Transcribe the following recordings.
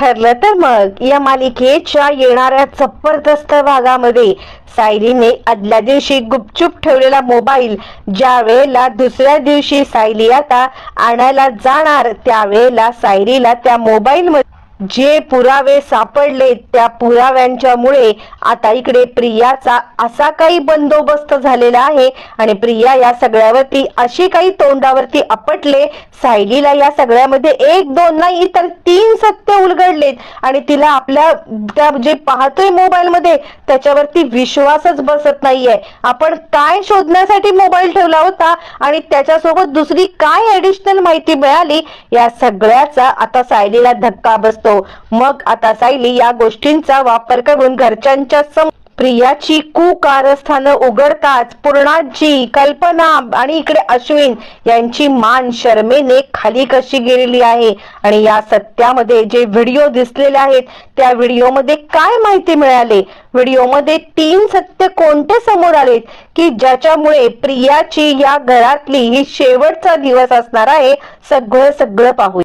ठरलं तर मग या मालिकेच्या येणाऱ्या जबरदस्त भागामध्ये सायलीने आदल्या दिवशी गुपचूप ठेवलेला मोबाईल ज्या वेळेला दुसऱ्या दिवशी सायली आता आणायला जाणार त्यावेळेला सायलीला त्या मोबाईल मध्ये जे पुरावे सापडले त्या पुराव्यांच्या मुळे आता इकडे प्रियाचा असा काही बंदोबस्त झालेला आहे. आणि प्रिया या सगळ्यावरती अशी काही तोंडावरती आपटले. सायलीला या सगळ्यामध्ये एक दोन नाही तर तीन सत्य उलगडलेत. आणि तिला आपल्या त्या जे पाहतोय मोबाईल मध्ये त्याच्यावरती विश्वासच बसत नाहीये. आपण काय शोधण्यासाठी मोबाईल ठेवला होता? आणि त्याच्यासोबत दुसरी काय ऍडिशनल माहिती मिळाली? या सगळ्याचा आता सायलीला धक्का बसतो. मग आता सायली या गोष्टींचा वापर करून घरच्यांच्या समोर प्रियाची कुकारस्थानं उघडताच पूर्णाजी कल्पना आणि इकडे अश्विन यांची मान शर्मेने खाली कशी गेलेली आहे? आणि या सत्यामध्ये जे व्हिडिओ दिसलेले आहेत त्या व्हिडिओमध्ये काय माहिती मिळाले? व्हिडिओमध्ये तीन सत्य कोणते समोर आलेत? की ज्याच्यामुळे प्रियाची या घरातली ही शेवटचा दिवस असणार आहे सगळं सगळं पाहू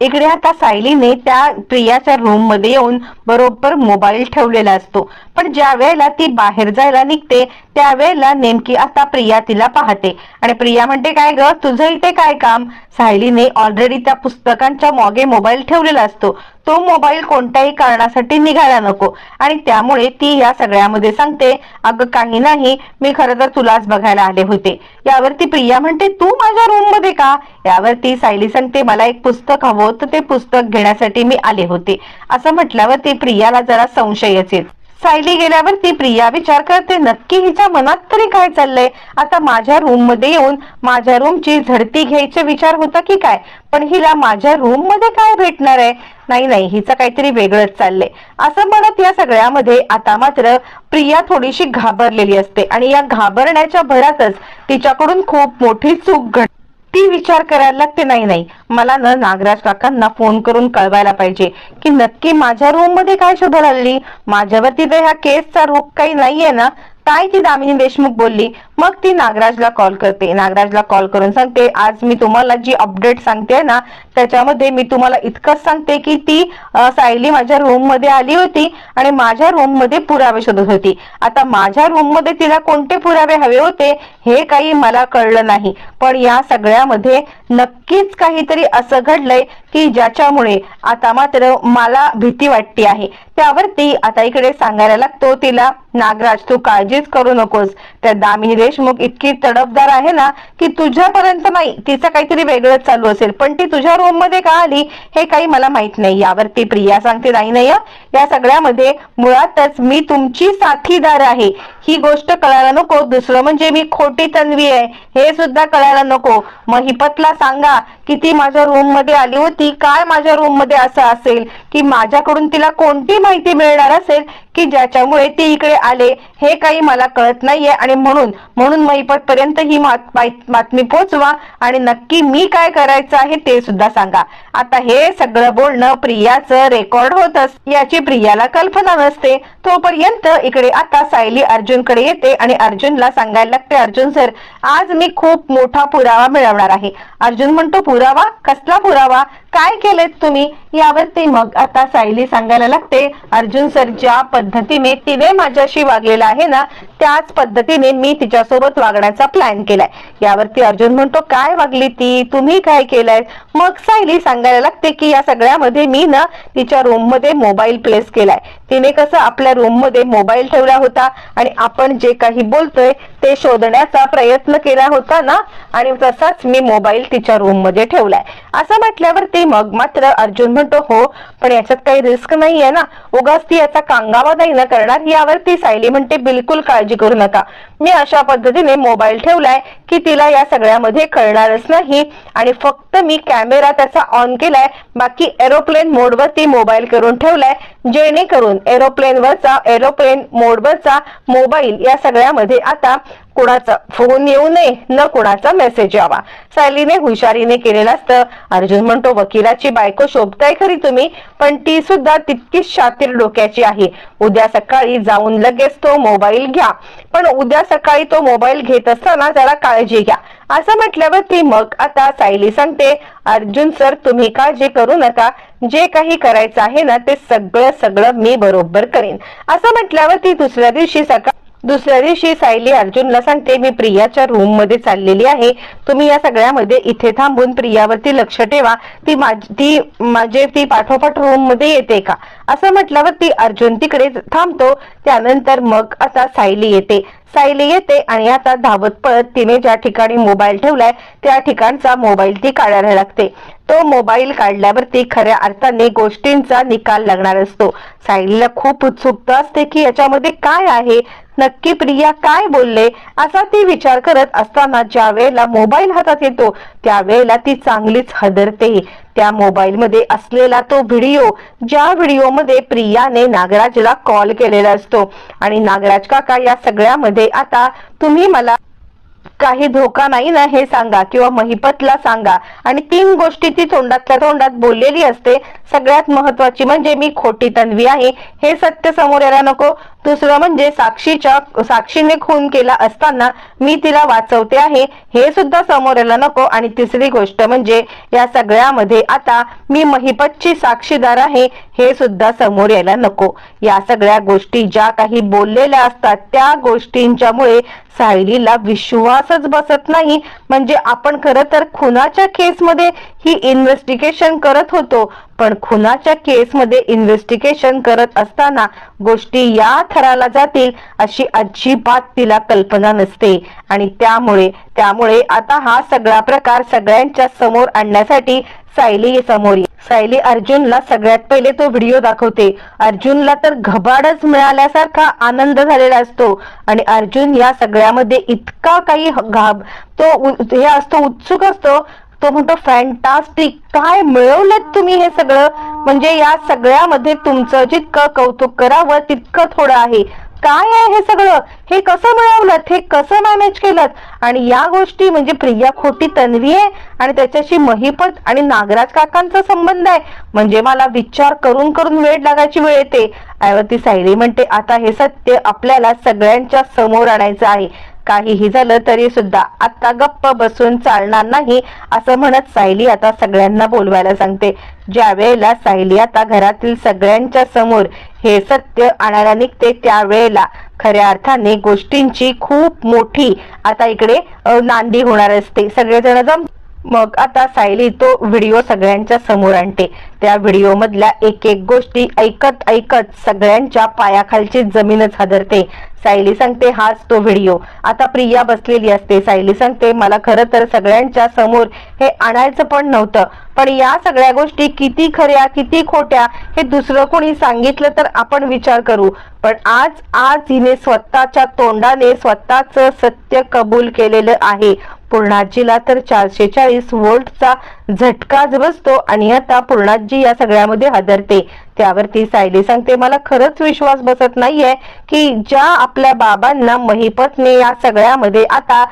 इकडे आता सायलीने त्या प्रियाच्या रूममध्ये येऊन बरोबर मोबाईल ठेवलेला असतो. पण ज्या वेळेला ती बाहेर जायला निघते त्यावेळेला नेमकी आता प्रिया तिला पाहते. आणि प्रिया म्हणते काय ग? तुझं इथे काय काम? सायलीने ऑलरेडी त्या पुस्तकांच्या मागे मोबाईल ठेवलेला असतो. तो मोबाईल कोणत्याही कारणासाठी निघायला नको. आणि त्यामुळे ती या सगळ्यामध्ये सांगते अगं काही नाही. मी खरं तर तुलाच बघायला आले होते. यावरती प्रिया म्हणते तू माझ्या रूममध्ये का? यावरती सायली सांगते मला एक पुस्तक हवं होतं ते पुस्तक घेण्यासाठी मी आले होते. असं म्हटल्यावर ती प्रियाला जरा संशयच येत सायली गेल्यावर ती प्रिया विचार करते नक्की हिच्या मनात तरी काय चाललंय? आता माझ्या रूममध्ये येऊन माझ्या रूमची झडती घ्यायचा विचार होता की काय? पण हिला माझ्या रूममध्ये काय भेटणार आहे? नाही नाही हिचं काहीतरी वेगळंच चाललंय. असं म्हणत या सगळ्यामध्ये आता मात्र प्रिया थोडीशी घाबरलेली असते आणि या घाबरण्याच्या भरातच तिच्याकडून खूप मोठी चूक घड ती विचार करायला लागते नाही नाही मला ना नागराज काकांना फोन करून कळवायला पाहिजे की नक्की माझ्या रूममध्ये काय शोधायला आलेली माझ्यावरती तर ह्या केसचा रोग काही नाहीये ना? काय ती दामिनी देशमुख बोलली मग ती नागराजला कॉल करते. नागराजला कॉल करून सांगते आज मी तुम्हाला जी अपडेट सांगते ना त्याच्यामध्ये मी तुम्हाला इतकंच सांगते की ती सायली माझ्या रूममध्ये आली होती आणि माझ्या रूममध्ये पुरावे शोधत होती. आता माझ्या रूममध्ये तिला कोणते पुरावे हवे होते हे काही मला कळलं नाही. पण या सगळ्यामध्ये नक्कीच काहीतरी असं घडलंय की ज्याच्यामुळे आता मात्र मला भीती वाटते आहे. त्यावरती आता इकडे सांगायला लागतो तिला नागराज तू काळजीच करू नकोस. त्या दामिनीने देशमुख इतकी तडफदार आहे ना की तुझ्यापर्यंत नाही तिचं काहीतरी वेगळंच चालू असेल. पण ती तुझ्या रूममध्ये का आली हे काही मला माहीत नाही. यावरती प्रिया सांगते नाही नाही या सगळ्यामध्ये मुळातच मी तुमची साथीदार आहे. ही गोष्ट कळायला नको. दुसरं म्हणजे मी खोटी तन्वी आहे. हे सुद्धा कळायला नको. हिपतला सांगा की ती माझ्या रूममध्ये आली होती. काय माझ्या रूममध्ये असं असेल? की माझ्याकडून तिला कोणती माहिती मिळणार असेल? की ज्याच्यामुळे ती इकडे आले? हे काही मला कळत नाहीये. आणि म्हणून म्हणून महिपत पर्यंत ही बातमी पोहोचवा आणि नक्की मी काय करायचं आहे ते सुद्धा सांगा. आता हे सगळं बोलणं प्रियाचं रेकॉर्ड होत अस याची प्रियाला कल्पना नसते. तोपर्यंत इकडे आता सायली अर्जुनकडे येते आणि अर्जुनला सांगायला लागते अर्जुन सर आज मी खूप मोठा पुरावा मिळवणार आहे. अर्जुन म्हणतो पुरावा? कसला पुरावा? काय केलेत तुम्ही? यावरती मग आता सायली सांगायला लागते. अर्जुन सर ज्या पद्धतीने तिने माझ्याशी वागलेला आहे ना त्याच पद्धतीने मी तिच्यासोबत वागण्याचा प्लॅन केलाय. यावरती अर्जुन म्हणतो काय वागली ती? तुम्ही काय केलंय? मग सायली सांगायला लागते की या सगळ्यामध्ये मी ना तिच्या रूममध्ये मोबाईल प्लेस केलाय. तिने कसं आपल्या रूममध्ये मोबाईल ठेवला होता आणि आपण जे काही बोलतोय ते शोधण्याचा प्रयत्न केला होता ना आणि तसाच मी मोबाईल तिच्या रूममध्ये ठेवलाय. असं म्हटल्यावरती मग मात्र अर्जुन म्हणतो हो पण याच्यात काही रिस्क नाहीये ना. उगाच ती याचा कांगावा नाही ना करणार यावरती सायली म्हणते बिलकुल काळजी करू नका. मी अशा पद्धतीने मोबाईल ठेवलाय की तिला या सगळ्यामध्ये कळणारच नाही आणि फक्त मी कॅमेरा त्याचा ऑन केलाय बाकी एरोप्लेन मोडवरती मोबाईल करून ठेवलाय जेणेकरून एरोप्लेन वरचा एरोप्लेन मोडवरचा मोबाईल या सगळ्यामध्ये आता कुणाचा फोन येऊ नये न कुणाचा मेसेज यावा. सायलीने हुशारीने केलेलं असतं. अर्जुन म्हणतो वकिलाची बायको शोभताय खरी तुम्ही पण ती सुद्धा तितकीच शातीर डोक्याची आहे. उद्या सकाळी जाऊन लगेच तो मोबाईल घ्या. पण उद्या सकाळी तो मोबाईल घेत असताना जरा काळजी घ्या. असं म्हटल्यावर ती मग आता सायली सांगते अर्जुन सर तुम्ही काळजी करू नका. जे काही करायचं आहे ना ते सगळं सगळं मी बरोबर करेन. असं म्हटल्यावर ती दुसऱ्या दिवशी सकाळ दुसऱ्या दिवशी सायली अर्जुनला सांगते मी प्रियाच्या रूममध्ये चाललेली आहे. तुम्ही या सगळ्यामध्ये इथे थांबून प्रियावरती लक्ष ठेवा. ती माझी ती माझे ती पाठोपाठ रूममध्ये येते का? असं म्हटल्यावर ती अर्जुन तिकडे थांबतो. त्यानंतर मग आता सायली येते. सायली येते आणि आता धावत पळत तिने ज्या ठिकाणी मोबाईल ठेवलाय त्या ठिकाणचा मोबाईल ती काढायला लागते. तो मोबाईल काढल्यावर ती खऱ्या अर्थाने गोष्टींचा निकाल लागणार असतो. सायलीला खूप उत्सुकता असते की याच्यामध्ये काय आहे? नक्की प्रिया काय बोलले? असा ती विचार करत असताना ज्या वेळेला मोबाईल हातात येतो त्यावेळेला ती चांगलीच हदरते. त्या मोबाईल मध्ये असलेला तो व्हिडिओ ज्या व्हिडिओमध्ये प्रियाने नागराजला कॉल केलेला असतो. आणि नागराज काका या सगळ्यामध्ये आता तुम्ही मला काही धोका नाही ना हे सांगा किंवा महिपतला सांगा. आणि तीन गोष्टी ती तोंडातल्या तोंडात बोललेली असते. सगळ्यात महत्वाची म्हणजे मी खोटी तन्वी आहे. हे सत्य समोर यायला नको. दुसरं म्हणजे साक्षीच्या साक्षीने खून केला असताना मी तिला वाचवते आहे. हे सुद्धा समोर यायला नको. आणि तिसरी गोष्ट म्हणजे या सगळ्यामध्ये आता मी महिपतची साक्षीदार आहे. हे सुद्धा समोर यायला नको. या सगळ्या गोष्टी ज्या काही बोललेल्या असतात त्या गोष्टींच्यामुळे सायलीला विश्वासच बसत नाही. म्हणजे आपण खरं तर खुनाच्या केसमध्ये ही इन्व्हेस्टिगेशन करत होतो. पण खुनाच्या केसमध्ये इन्व्हेस्टिगेशन करत असताना गोष्टी या थराला जातील अशी अजिबात तिला कल्पना नसते. आणि त्यामुळे त्यामुळे आता हा सगळा प्रकार सगळ्यांच्या समोर आणण्यासाठी सायली समोर सायली अर्जुनला सगळ्यात पहिले तो व्हिडिओ दाखवते. अर्जुनला तर घबाडच मिळाल्यासारखा आनंद झालेला असतो. आणि अर्जुन या सगळ्यामध्ये इतका काही घाब तो हे असतो उत्सुक असतो. तो म्हणतो फॅन्टास्टिक काय मिळवलं तुम्ही हे सगळं? म्हणजे या सगळ्यामध्ये तुमचं जितकं कौतुक करावं तितकं थोडं आहे. काय आहे हे सगळं? हे कसं मिळवलं हे कसं मॅनेज केलं आणि या गोष्टी म्हणजे प्रिया खोटी तन्वी आहे आणि त्याच्याशी महिपत आणि नागराज काकांचा संबंध आहे. म्हणजे मला विचार करून करून वेळ लागायची वेळ येते. ऐवती सायली म्हणते आता हे सत्य आपल्याला सगळ्यांच्या समोर आणायचं आहे. काहीही झालं तरी सुद्धा आता गप्प बसून चालणार नाही असं म्हणत सायली आता सगळ्यांना बोलवायला सांगते. ज्या वेळेला सायली आता घरातील सगळ्यांच्या समोर हे सत्य आणायला निघते त्यावेळेला खऱ्या अर्थाने गोष्टींची खूप मोठी आता इकडे नांदी होणार असते. सगळेजण जम मग आता सायली तो व्हिडिओ सगळ्यांच्या समोर आणते. त्या व्हिडिओ मधल्या एक एक गोष्टी ऐकत ऐकत सगळ्यांच्या पायाखालची जमीनच हादरते. सायली सांगते हाच तो व्हिडिओ. आता प्रिया बसलेली असते. सायली सांगते मला खरं तर सगळ्यांच्या समोर हे आणायचं पण नव्हतं. पण या सगळ्या गोष्टी किती खऱ्या किती खोट्या हे दुसरं कोणी सांगितलं तर आपण विचार करू. पण आज आज हिने स्वतःच्या तोंडाने स्वतःच सत्य कबूल केलेलं आहे. पूर्णाजीला तर चारशे चाळीस वोल्टचा झटकाच बसतो आणि आता पूर्णाजी या सगळ्यामध्ये हादरते. त्यावरती सायली सांगते मला खरंच विश्वास बसत नाहीये की ज्या आपल्या बाबांना महिपतने या सगळ्यामध्ये आता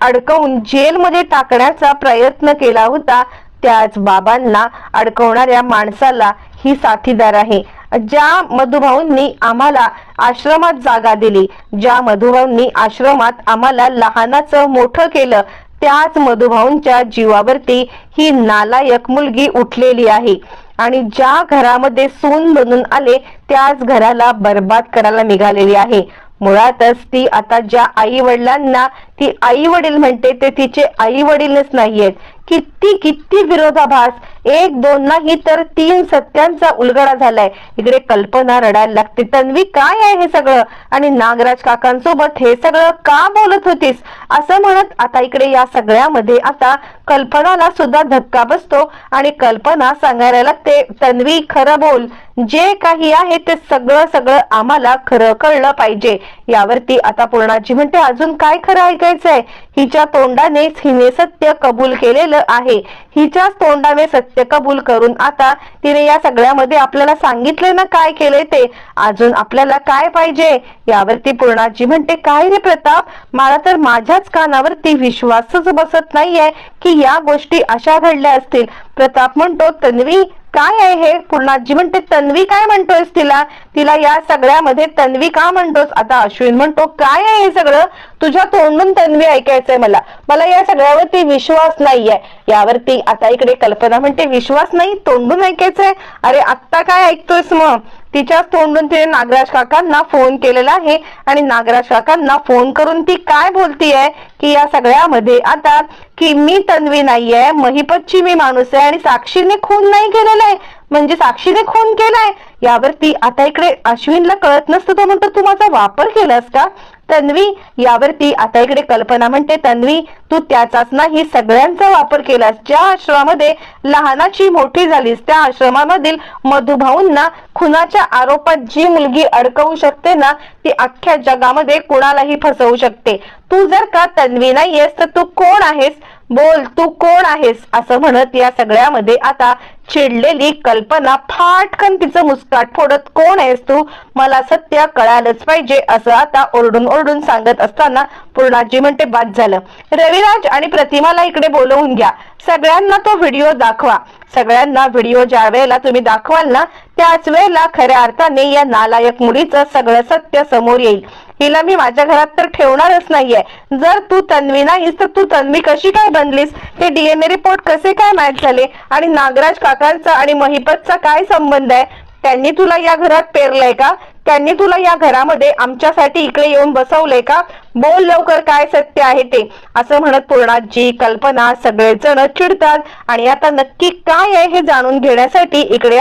अडकवून जेलमध्ये टाकण्याचा प्रयत्न केला होता त्याच बाबांना अडकवणाऱ्या माणसाला ही साथीदार आहे. ज्या मधुभाऊंनी आम्हाला आश्रमात जागा दिली ज्या मधुभाऊंनी आश्रमात आम्हाला लहानाचं मोठं केलं त्याच मधुभाऊंच्या जीवावरती ही नालायक मुलगी उठलेली आहे. आणि ज्या घरामध्ये सून बनून आले त्याच घराला बर्बाद करायला निघालेली आहे. मुळातच ती आता ज्या आई वडिलांना ती आई वडील म्हणते ते तिचे आई वडीलच नाहीयेत. किती किती विरोधाभास. एक दोन नाही तर तीन सत्यांचा उलगडा झालाय. इकडे कल्पना रडायला लागते. तन्वी काय आहे हे सगळं? आणि नागराज काकांसोबत हे सगळं का बोलत होतीस? असं म्हणत आता इकडे या सगळ्यामध्ये आता कल्पनाला सुद्धा धक्का बसतो आणि कल्पना सांगायला लागते तन्वी खरं बोल. जे काही आहे ते सगळं सगळं आम्हाला खरं कळलं पाहिजे. यावरती आता पूर्णाजी म्हणते अजून काय खरं ऐकायचंय? हिच्या तोंडानेच हिने सत्य कबूल केलेलं आहे. हिच्याच तोंडाने सत्य कबूल करून आता तिने या सगळ्यामध्ये आपल्याला सांगितलंय ना काय केलंय ते. अजून आपल्याला काय पाहिजे? यावरती पूर्णाजी म्हणते काय रे प्रताप? मला तर माझ्याच कानावरती विश्वासच बसत नाहीये की या गोष्टी अशा घडल्या असतील. प्रताप म्हणतो तन्वी काय आहे हे? पूर्णाजी म्हणते तन्वी काय म्हणतोयस तिला? तिला या सगळ्यामध्ये तन्वी का म्हणतोस? आता अश्विन म्हणतो काय आहे हे सगळं? तुझ्या तोंडून तन्वी ऐकायचंय मला. मला या सगळ्यावरती विश्वास नाहीये. यावरती आता इकडे कल्पना म्हणते विश्वास नाही तोंडून ऐकायचंय? अरे आत्ता काय ऐकतोयस मग? तिच्याच तोंडून तिने नागराज काकांना फोन केलेला आहे. आणि नागराज काकांना फोन करून ती काय बोलतीये? की या सगळ्यामध्ये आता की मी तन्वी नाहीये महिपतची मी माणूस आहे आणि साक्षीने खून नाही केलेला आहे. म्हणजे साक्षीने खून केलाय. यावरती आता इकडे अश्विनला कळत नसतं तो म्हणतो तू माझा वापर केलास का? तन्वी यावरती आता इकडे कल्पना म्हणते तन्वी तू त्याचाच नाही सगळ्यांचा वापर केलास. ज्या आश्रमामध्ये लहानाची मोठी झालीस त्या आश्रमामधील मधुभाऊंना खुनाच्या आरोपात जी मुलगी अडकवू शकते ना ती अख्ख्या जगामध्ये कुणालाही फसवू शकते. तू जर का तन्वी नाहीयेस तर तू कोण आहेस? बोल तू कोण आहेस? असं म्हणत या सगळ्यामध्ये आता चिडलेली कल्पना फाटकन तिचं मुस्काट फोडत कोण आहेस तू? मला सत्य कळालंच पाहिजे असं आता ओरडून ओरडून सांगत असताना पूर्णाजी म्हणते बाद झालं. रविराज आणि प्रतिमाला इकडे बोलवून घ्या. सगळ्यांना तो व्हिडिओ दाखवा. सगळ्यांना व्हिडिओ ज्या वेळेला तुम्ही दाखवाल ना त्याच वेळेला खऱ्या अर्थाने या नालायक मुलीचं सगळं सत्य समोर येईल. हिला मी माझ्या घरात तर ठेवणारच नाहीये. जर तू तन्वी नाहीस तर तू तन्वी कशी काय बनलीस? ते डीएनए रिपोर्ट कसे काय मॅच झाले? आणि नागराज काकांचा आणि महिपतचा काय संबंध आहे? त्यांनी तुला या घरात पेरलंय का? त्यांनी तुला या घरामध्ये आमच्यासाठी इकडे येऊन बसवलंय का? बोल लवकर काय सत्य आहे ते. असं म्हणत पूर्णाजी कल्पना सगळेजण चिडतात. आणि आता नक्की काय आहे हे जाणून घेण्यासाठी इकडे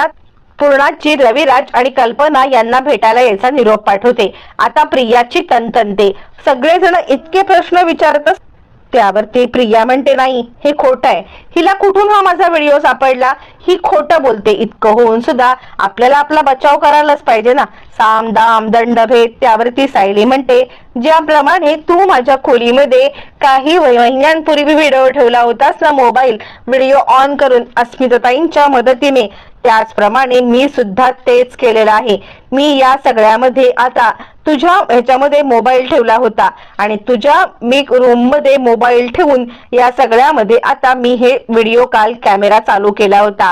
पूर्णाची रविराज आणि कल्पना यांना भेटायला यायचा निरोप पाठवते. आता प्रियाची तनतनते. सगळेजण इतके प्रश्न विचारत त्यावर ती प्रिया म्हणते नाही हे खोट आहे. हिला कुठून हा माझा व्हिडिओ सापडला? ही खोटं बोलते इतकं होऊन सुद्धा आपल्याला आपला बचाव करायलाच पाहिजे ना. साम दाम दंड भेद त्यावरती सायली म्हणते ज्याप्रमाणे तू माझ्या खोलीमध्ये काही महिन्यांपूर्वी व्हिडिओ ठेवला होतास ना मोबाईल व्हिडिओ ऑन करून अस्मिताताईंच्या मदतीने. त्याचप्रमाणे मी सुद्धा तेच केलेलं आहे. मी या सगळ्यामध्ये आता तुझ्या ह्याच्यामध्ये मोबाईल ठेवला होता आणि तुझ्या मी रूममध्ये मोबाईल ठेवून या सगळ्यामध्ये आता मी हे व्हिडिओ कॉल कॅमेरा चालू केला होता.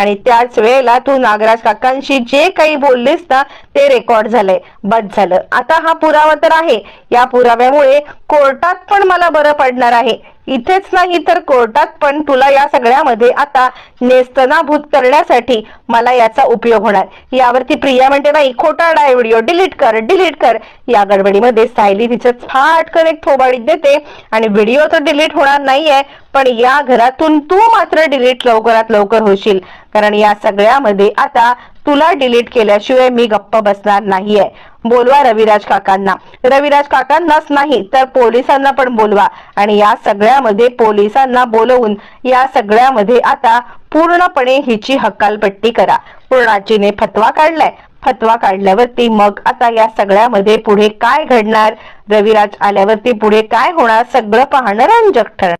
आणि त्याच वेळेला तू नागराज काकांशी जे काही बोललीस ना ते रेकॉर्ड झालंय. बंद झालं. आता हा पुरावा तर आहे. या पुराव्यामुळे कोर्टात पण मला बरं पडणार आहे. इथेच नाही तर कोर्टात पण तुला या सगळ्यामध्ये आता नेस्तनाभूत करण्यासाठी मला याचा उपयोग होणार. यावरती प्रिया म्हणते नाही खोटाडा आहे व्हिडिओ डिलीट कर डिलीट कर. या गडबडीमध्ये सायली तिचं फाटकन एक थोबाडीत देते आणि व्हिडिओ तर डिलीट होणार नाहीये पण या घरातून तू मात्र डिलीट लवकरात लवकर होशील. कारण या सगळ्यामध्ये आता तुला डिलीट केल्याशिवाय मी गप्प बसणार नाहीये. बोलवा रविराज काकांना. रविराज काकांनाच नाही तर पोलिसांना पण बोलवा. आणि या सगळ्यामध्ये पोलिसांना बोलवून या सगळ्यामध्ये आता पूर्णपणे हिची हकालपट्टी करा. पूर्णाजीने फतवा काढलाय. फतवा काढल्यावरती मग आता या सगळ्यामध्ये पुढे काय घडणार? रविराज आल्यावरती पुढे काय होणार? सगळं पाहणं रंजक ठरणार.